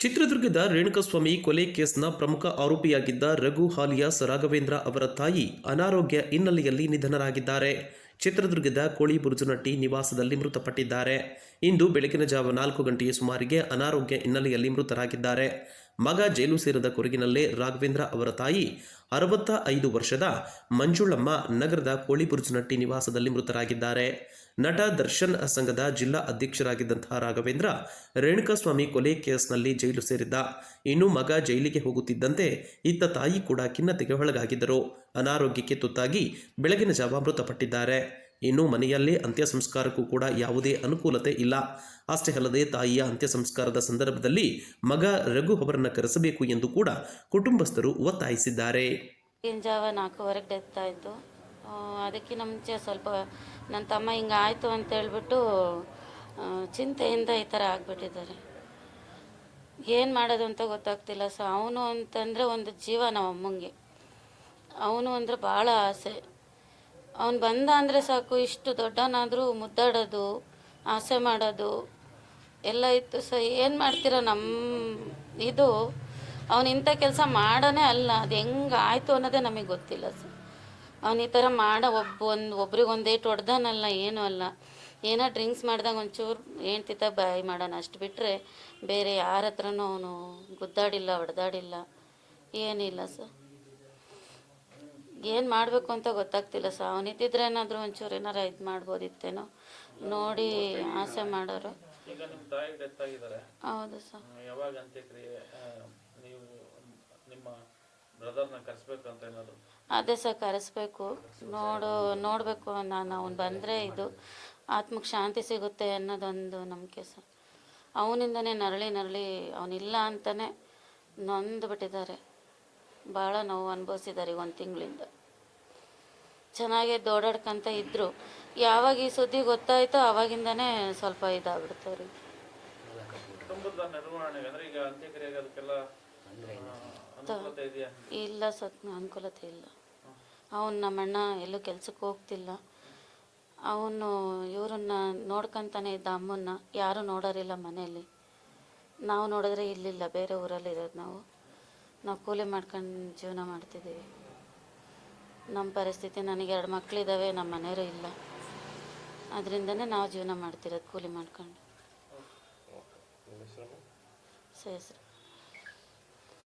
ಚಿತ್ರದುರ್ಗದ ರೇಣುಕಸ್ವಾಮಿ ಕೊಲೆ ಕೇಸ್ನ ಪ್ರಮುಖ ಆರೋಪಿಯಾಗಿದ್ದ ರಘು ಹಾಲಿಯಾಸ್ ರಾಘವೇಂದ್ರ ಅವರ ತಾಯಿ ಅನಾರೋಗ್ಯ ಹಿನ್ನೆಲೆಯಲ್ಲಿ ನಿಧನರಾಗಿದ್ದಾರೆ. ಚಿತ್ರದುರ್ಗದ ಕೋಳಿ ಬುರುಜುನಟ್ಟಿ ನಿವಾಸದಲ್ಲಿ ಮೃತಪಟ್ಟಿದ್ದಾರೆ. ಇಂದು ಬೆಳಗಿನ ಜಾವ ನಾಲ್ಕು ಗಂಟೆಯ ಸುಮಾರಿಗೆ ಅನಾರೋಗ್ಯ ಹಿನ್ನೆಲೆಯಲ್ಲಿ ಮೃತರಾಗಿದ್ದಾರೆ. ಮಗ ಜೈಲು ಸೇರಿದ ಕೊರಗಿನಲ್ಲೇ ರಾಘವೇಂದ್ರ ಅವರ ತಾಯಿ, ಅರವತ್ತ ಐದು ವರ್ಷದ ಮಂಜುಳಮ್ಮ ನಗರದ ಕೋಳಿಬುರ್ಜ್ ನಟ್ಟಿ ನಿವಾಸದಲ್ಲಿ ಮೃತರಾಗಿದ್ದಾರೆ. ನಟ ದರ್ಶನ್ ಸಂಘದ ಜಿಲ್ಲಾ ಅಧ್ಯಕ್ಷರಾಗಿದ್ದಂತಹ ರಾಘವೇಂದ್ರ ರೇಣುಕಾಸ್ವಾಮಿ ಕೊಲೆ ಕೇಸ್ನಲ್ಲಿ ಜೈಲು ಸೇರಿದ್ದ. ಇನ್ನು ಮಗ ಜೈಲಿಗೆ ಹೋಗುತ್ತಿದ್ದಂತೆ ಇತ್ತ ತಾಯಿ ಕೂಡ ಖಿನ್ನತೆಗೆ ಒಳಗಾಗಿದ್ದರು. ಅನಾರೋಗ್ಯಕ್ಕೆ ತುತ್ತಾಗಿ ಬೆಳಗಿನ ಜಾವ ಮೃತಪಟ್ಟಿದ್ದಾರೆ. ಇನ್ನು ಮನೆಯಲ್ಲಿ ಅಂತ್ಯ ಸಂಸ್ಕಾರಕ್ಕೂ ಕೂಡ ಯಾವುದೇ ಅನುಕೂಲತೆ ಇಲ್ಲ. ಅಷ್ಟೇ ಅಲ್ಲದೆ ತಾಯಿಯ ಅಂತ್ಯ ಸಂಸ್ಕಾರದ ಸಂದರ್ಭದಲ್ಲಿ ಮಗ ರಘು ಅವರನ್ನು ಕರೆಸಬೇಕು ಎಂದು ಕೂಡ ಕುಟುಂಬಸ್ಥರು ಒತ್ತಾಯಿಸಿದ್ದಾರೆ. ಜಾವ ನಾಲ್ಕೂವರೆಗೆ ಡೆತ್ ಆಯಿತು. ಅದಕ್ಕಿಂತ ಮುಂಚೆ ಸ್ವಲ್ಪ ನನ್ನ ತಮ್ಮ ಹಿಂಗೆ ಆಯಿತು ಅಂತ ಹೇಳ್ಬಿಟ್ಟು ಚಿಂತೆಯಿಂದ ಈ ಥರ ಆಗಿಬಿಟ್ಟಿದ್ದಾರೆ. ಏನು ಮಾಡೋದು ಅಂತ ಗೊತ್ತಾಗ್ತಿಲ್ಲ ಸೊ ಅವನು ಅಂತಂದರೆ ಒಂದು ಜೀವ ನಮ್ಮ ಅಮ್ಮಂಗೆ. ಅವನು ಅಂದರೆ ಭಾಳ ಆಸೆ. ಅವನು ಬಂದ ಅಂದರೆ ಸಾಕು, ಇಷ್ಟು ದೊಡ್ಡನಾದರೂ ಮುದ್ದಾಡೋದು, ಆಸೆ ಮಾಡೋದು, ಎಲ್ಲ ಇತ್ತು. ಸ ಏನು ಮಾಡ್ತೀರ ನಮ್ಮ ಇದು, ಅವನು ಇಂಥ ಕೆಲಸ ಮಾಡೋನೇ ಅಲ್ಲ. ಅದು ಹೆಂಗೆ ಆಯಿತು ಅನ್ನೋದೇ ನಮಗೆ ಗೊತ್ತಿಲ್ಲ ಸರ್. ಅವನು ಈ ಥರ ಮಾಡೋ ಒಬ್ಬ ಒಂದು ಒಬ್ರಿಗೆ ಒಂದೇಟು ಹೊಡ್ದಾನಲ್ಲ, ಏನೂ ಅಲ್ಲ. ಏನೋ ಡ್ರಿಂಕ್ಸ್ ಮಾಡ್ದಾಗ ಒಂಚೂರು ಹೇಳ್ತಿದ್ದ ಬಾಯಿ ಮಾಡೋಣ ಅಷ್ಟು ಬಿಟ್ಟರೆ ಬೇರೆ ಯಾರ ಹತ್ರನೂ ಅವನು ಗುದ್ದಾಡಿಲ್ಲ, ಹೊಡೆದಾಡಿಲ್ಲ. ಏನಿಲ್ಲ ಸರ್. ಏನು ಮಾಡಬೇಕು ಅಂತ ಗೊತ್ತಾಗ್ತಿಲ್ಲ ಸರ್. ಅವನಿದ್ದಿದ್ರೆ ಏನಾದರೂ ಒಂಚೂರು ಏನಾರ ಇದು ಮಾಡ್ಬೋದಿತ್ತೇನೋ. ನೋಡಿ ಆಸೆ ಮಾಡೋರು. ಹೌದು ಸರ್. ಯಾವಾಗ ಅಂತ್ಯಕ್ರಿಯೆ ಆ, ನೀವು ನಿಮ್ಮ ಬ್ರದರ್ನ ಕರೆಸ್ಬೇಕಂತ ಏನಾದ್ರು? ಅದೇ ಸರ್ ಕರೆಸ್ಬೇಕು. ನೋಡು ನೋಡಬೇಕು ನಾನು. ಅವ್ನು ಬಂದರೆ ಇದು ಆತ್ಮಕ್ಕೆ ಶಾಂತಿ ಸಿಗುತ್ತೆ ಅನ್ನೋದೊಂದು ನಂಬಿಕೆ ಸರ್. ಅವನಿಂದನೇ ನರಳಿ ನರಳಿ ಅವನಿಲ್ಲ ಅಂತಲೇ ನೊಂದು ಬಿಟ್ಟಿದ್ದಾರೆ ಭಾಳ ನೋವು ಅನುಭವಿಸಿದ್ದಾರೆ ಈಗ ಒಂದು ತಿಂಗಳಿಂದ. ಚೆನ್ನಾಗಿ ದೋಡಾಡ್ಕೊಂತ ಇದ್ದರು ಯಾವಾಗ ಈ ಸುದ್ದಿ ಗೊತ್ತಾಯ್ತೋ ಆವಾಗಿಂದನೇ ಸ್ವಲ್ಪ ಇದೆಯಾ? ಇಲ್ಲ ಸತ್ ಅನುಕೂಲತೆ ಇಲ್ಲ. ಅವನು ನಮ್ಮಣ್ಣ ಎಲ್ಲೂ ಕೆಲ್ಸಕ್ಕೆ ಹೋಗ್ತಿಲ್ಲ. ಅವನು ಇವ್ರನ್ನ ನೋಡ್ಕೊಂತಾನೆ ಇದ್ದ ಅಮ್ಮನ್ನ. ಯಾರೂ ನೋಡೋರಿಲ್ಲ ಮನೆಯಲ್ಲಿ. ನಾವು ನೋಡಿದ್ರೆ ಇಲ್ಲಿಲ್ಲ ಬೇರೆ ಊರಲ್ಲಿ ಇರೋದು ನಾವು. ನಾವು ಕೂಲಿ ಮಾಡ್ಕೊಂಡು ಜೀವನ ಮಾಡ್ತಿದ್ದೀವಿ. ನಮ್ಮ ಪರಿಸ್ಥಿತಿ ನನಗೆ ಎರಡು ಮಕ್ಕಳಿದ್ದಾವೆ ನಮ್ಮ ಮನೆಯವರು ಇಲ್ಲ. ಅದರಿಂದನೇ ನಾವು ಜೀವನ ಮಾಡ್ತಿರೋದು ಕೂಲಿ ಮಾಡ್ಕೊಂಡು. ಸರಿ ಸರ್